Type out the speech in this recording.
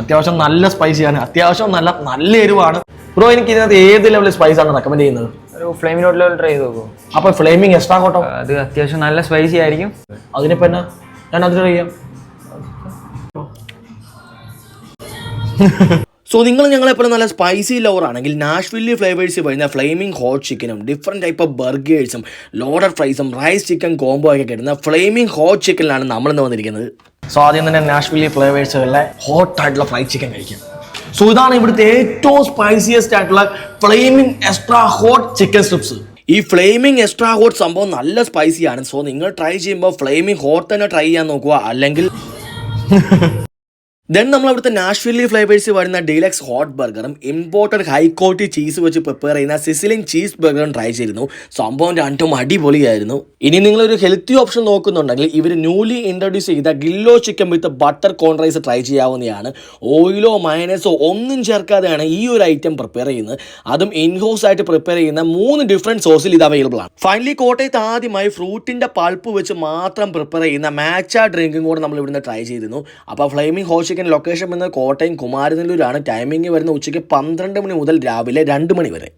അത്യാവശ്യം നല്ല സ്പൈസിയാണ് അത്യാവശ്യം നല്ല നല്ല എരിവാണ്. ബ്രോ എനിക്ക് ഇതിനകത്ത് ഏത് ലെവൽ സ്പൈസ് ആണ് റെക്കമെൻഡ് ചെയ്യുന്നത്? ഒരു ഫ്ലെയിം നോട്ട് ലെവൽ ട്രൈ ചെയ്ത് നോക്കൂ അപ്പൊ ഫ്ലെയിമിംഗ് എക്സ്ട്രാ കോട്ടോ അത് അത്യാവശ്യം നല്ല സ്പൈസി ആയിരിക്കും. അതിനിപ്പോ എന്നാ? ഞാൻ അത് ട്രൈ ചെയ്യാം. സോ നിങ്ങൾ ഞങ്ങളെപ്പോഴും നല്ല സ്പൈസി ലവർ ആണെങ്കിൽ നാഷ്വില്ലി ഫ്ലേവേഴ്സ് വരുന്ന ഫ്ലെയിമിംഗ് ഹോട്ട് ചിക്കനും ഡിഫറെന്റ് ടൈപ്പ് ഓഫ് ബർഗേഴ്സും ലോഡർ ഫ്രൈസും റൈസ് ചിക്കൻ കോംബോ ഒക്കെ കിട്ടുന്ന ഫ്ലെയിമിംഗ് ഹോട്ട് ചിക്കനിലാണ് നമ്മൾ ഇന്ന് വന്നിരിക്കുന്നത്. സോ ആദ്യം തന്നെ നാഷ്വില്ലി ഫ്ലേവേഴ്സുകളിലെ ഹോട്ടായിട്ടുള്ള ഫ്രൈഡ് ചിക്കൻ കഴിക്കാം. സോ ഇതാണ് ഇവിടുത്തെ ഏറ്റവും സ്പൈസിയസ്റ്റ് ആയിട്ടുള്ള flaming extra hot chicken strips ഈ ഫ്ലെയിമിംഗ് എക്സ്ട്രാ ഹോട്ട് സംഭവം നല്ല സ്പൈസിയാണ് സോ നിങ്ങൾ ട്രൈ ചെയ്യുമ്പോൾ ഫ്ലെയിമിംഗ് ഹോട്ട് തന്നെ ട്രൈ ചെയ്യാൻ നോക്കുക. അല്ലെങ്കിൽ ദെൻ നമ്മൾ അവിടുത്തെ നാഷ്വില്ലി ഫ്ലേവേഴ്സ് വരുന്ന ഡീലക്സ് ഹോട്ട് ബർഗറും ഇമ്പോർട്ടഡ് ഹൈ ക്വാളിറ്റി ചീസ് വെച്ച് പ്രിപ്പയർ ചെയ്യുന്ന സിസിലിംഗ് ചീസ് ബർഗറും ട്രൈ ചെയ്തിരുന്നു. സംഭവം രണ്ടും അടിപൊളിയായിരുന്നു. ഇനി നിങ്ങളൊരു ഹെൽത്തി ഓപ്ഷൻ നോക്കുന്നുണ്ടെങ്കിൽ ഇവർ ന്യൂലി ഇൻട്രൊഡ്യൂസ് ചെയ്ത ഗില്ലോ chicken with butter corn rice try ചെയ്യാവുന്നതാണ്. ഓയിലോ മയനസോ ഒന്നും ചേർക്കാതെയാണ് ഈ ഒരു ഐറ്റം പ്രിപ്പയർ ചെയ്യുന്നത്. അതും ഇൻഹോസ് ആയിട്ട് പ്രിപ്പയർ ചെയ്യുന്ന മൂന്ന് ഡിഫറെന്റ് സോസിൽ ഇത് അവൈലബിൾ ആണ്. ഫൈനലി കോട്ടയത്ത് ആദ്യമായി ഫ്രൂട്ടിന്റെ പൾപ്പ് വെച്ച് മാത്രം പ്രിപ്പയർ ചെയ്യുന്ന മാച്ച ഡ്രിങ്കും കൂടെ നമ്മൾ ഇവിടുന്ന് ട്രൈ ചെയ്തിരുന്നു അപ്പോൾ ഫ്ലെയിമിംഗ് ഹോട്ട് ചിക്കൻ ലൊക്കേഷൻ വന്നത് കോട്ടയം കുമാരനെല്ലൂരാണ്. ടൈമിംഗ് വരുന്നത് ഉച്ചയ്ക്ക് പന്ത്രണ്ട് മണി മുതൽ രാവിലെ രണ്ട് മണി വരെ.